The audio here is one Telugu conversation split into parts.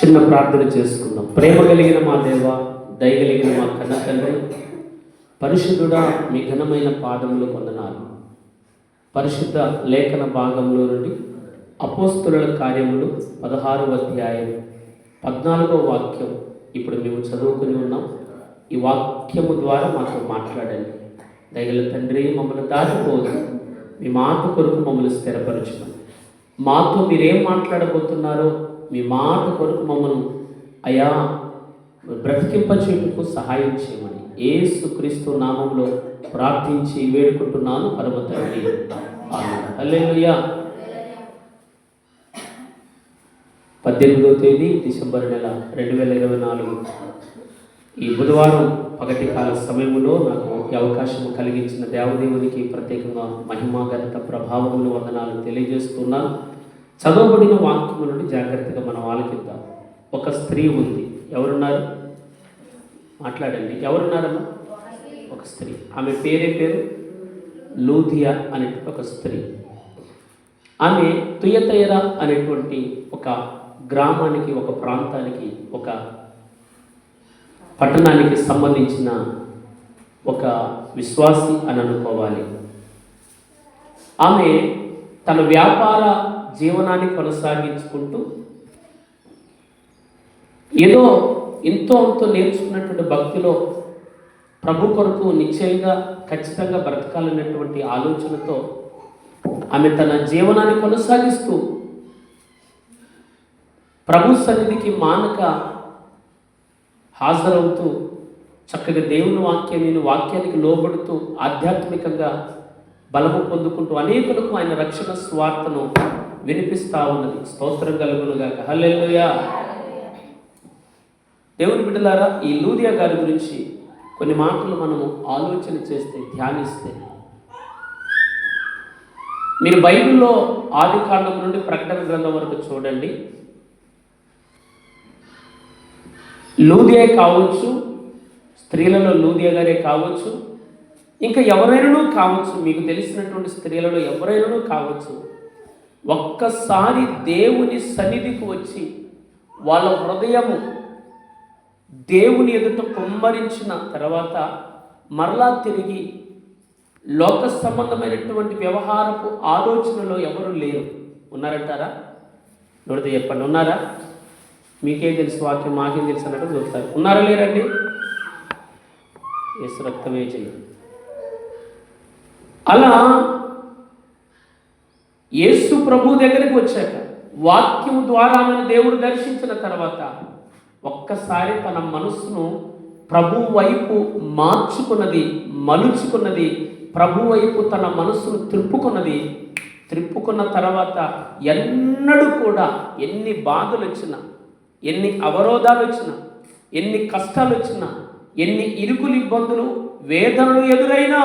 చిన్న ప్రార్థన చేసుకుందాం. ప్రేమ కలిగిన మా దేవ దయ కలిగిన మా కన్న తండ్రి పరిశుద్ధుడా మీ ఘనమైన పాదములు పొందనాలు పరిశుద్ధ లేఖన భాగంలో నుండి అపోస్తుల కార్యములు పదహారవ అధ్యాయం పద్నాలుగో వాక్యం ఇప్పుడు మేము చదువుకుని ఉన్నాం. ఈ వాక్యము ద్వారా మాతో మాట్లాడండి. దయగల తండ్రి మమ్మల్ని దాటిపోదు మీ మాట కొరకు మమ్మల్ని స్థిరపరచమని మాతో మీరేం మాట్లాడబోతున్నారో మీ మాట కొరకు మమ్మల్ని అయా బ్రతికింపచేటుకు సహాయం చేయమని ఏసు క్రీస్తు నామంలో ప్రార్థించి వేడుకుంటున్నాను పరమ తండ్రి. హల్లెలూయా. పద్దెనిమిదో తేదీ డిసెంబర్ నెల రెండు వేల ఇరవై నాలుగు. ఈ బుధవారం పగటి కాల సమయంలో నాకు ఈ అవకాశం కలిగించిన దేవదేవునికి ప్రత్యేకంగా మహిమాగత ప్రభావములు వందనాలు తెలియజేస్తున్నాను. చదవబడిన వాక్యము నుండి జాగ్రత్తగా మనం ఆలోచిద్దాం. ఒక స్త్రీ ఉంది. ఎవరున్నారు? మాట్లాడండి. ఎవరున్నారమ్మా? ఒక స్త్రీ. ఆమె పేరే పేరు? లూథియా అనే ఒక స్త్రీ. ఆమె తుయతయర అనేటువంటి ఒక గ్రామానికి ఒక ప్రాంతానికి ఒక పట్టణానికి సంబంధించిన ఒక విశ్వాసి అని అనుకోవాలి. ఆమె తన వ్యాపార జీవనాన్ని కొనసాగించుకుంటూ ఏదో ఎంతో అంతో నేర్చుకున్నటువంటి భక్తిలో ప్రభు కొరకు నిశ్చయంగా ఖచ్చితంగా బ్రతకాలనేటువంటి ఆలోచనతో ఆమె తన జీవనాన్ని కొనసాగిస్తూ ప్రభు సన్నిధికి మానక హాజరవుతూ చక్కగా దేవుని వాక్యం నేను వాక్యానికి లోబడుతూ ఆధ్యాత్మికంగా బలము పొందుకుంటూ అనేకులకు ఆయన రక్షణ స్వార్థను వినిపిస్తా ఉన్నది. స్తోత్రం కలుగునుగా హల్లెలూయా. దేవుని బిడ్డలారా ఈ లూదియా గారి గురించి కొన్ని మాటలు మనము ఆలోచన చేస్తే ధ్యానిస్తే మీరు బైబిల్లో ఆది కాండం నుండి ప్రకటన గ్రంథం వరకు చూడండి. లూదియా కావచ్చు స్త్రీలలో లూదియా గారే కావచ్చు ఇంకా ఎవరైనాను కావచ్చు మీకు తెలిసినటువంటి స్త్రీలలో ఎవరైనాను కావచ్చు ఒక్కసారి దేవుని సన్నిధికి వచ్చి వాళ్ళ హృదయము దేవుని ఎదుట కుమ్మరించిన తర్వాత మరలా తిరిగి లోక సంబంధమైనటువంటి వ్యవహారపు ఆలోచనలో ఎవరు లేరు. ఉన్నారంటారా? నోడితే చెప్పండి ఉన్నారా? మీకేం తెలుసు వాక్యం మాకేం తెలుసు అన్నట్టు చూస్తారు. ఉన్నారా లేరండి? యేసు రక్తమే చెయ్యి అలా యేసు ప్రభు దగ్గరికి వచ్చాక వాక్యం ద్వారా మన దేవుడు దర్శించిన తర్వాత ఒక్కసారి తన మనస్సును ప్రభు వైపు మార్చుకున్నది మలుచుకున్నది ప్రభు వైపు తన మనస్సును త్రిప్పుకున్నది త్రిప్పుకున్న తర్వాత ఎన్నడూ కూడా ఎన్ని బాధలు వచ్చినా ఎన్ని అవరోధాలు వచ్చినా ఎన్ని కష్టాలు వచ్చినా ఎన్ని ఇరుకులు ఇబ్బందులు వేదనలు ఎదురైనా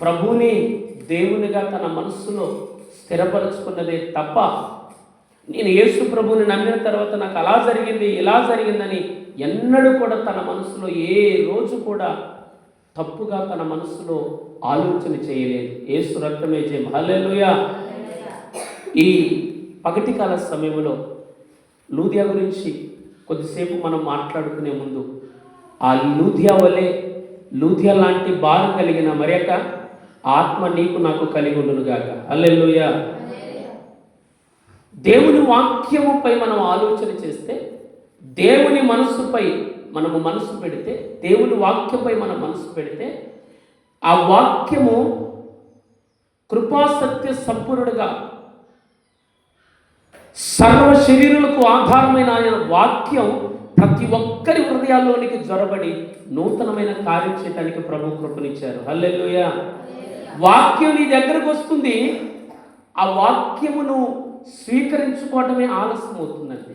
ప్రభుని దేవునిగా తన మనస్సులో స్థిరపరుచుకున్నదే తప్ప నేను యేసు ప్రభుని నమ్మిన తర్వాత నాకు అలా జరిగింది ఇలా జరిగిందని ఎన్నడూ కూడా తన మనసులో ఏ రోజు కూడా తప్పుగా తన మనసులో ఆలోచన చేయలేదు. యేసు రక్తమే జయం హల్లెలూయా. ఈ పగటి కాల సమయంలో లూదియా గురించి కొద్దిసేపు మనం మాట్లాడుకునే ముందు ఆ లూథియా వలె లూథియా లాంటి బాధ కలిగిన మరొక ఆత్మ నీకు నాకు కలిగి ఉండునుగాక అల్లెల్లుయ దేవుని వాక్యముపై మనం ఆలోచన చేస్తే దేవుని మనస్సుపై మనము మనసు పెడితే దేవుని వాక్యంపై మనం మనసు పెడితే ఆ వాక్యము కృపాసత్య సంపూర్ణుడుగా సర్వ శరీరులకు ఆధారమైన ఆయన వాక్యం ప్రతి ఒక్కరి హృదయాల్లోనికి జ్వరబడి నూతనమైన కార్యం చేయడానికి ప్రభు కృపనిచ్చారు. హల్లెల్లుయా వాక్యం నీ దగ్గరకు వస్తుంది ఆ వాక్యమును స్వీకరించుకోవటమే ఆలస్యం అవుతుందండి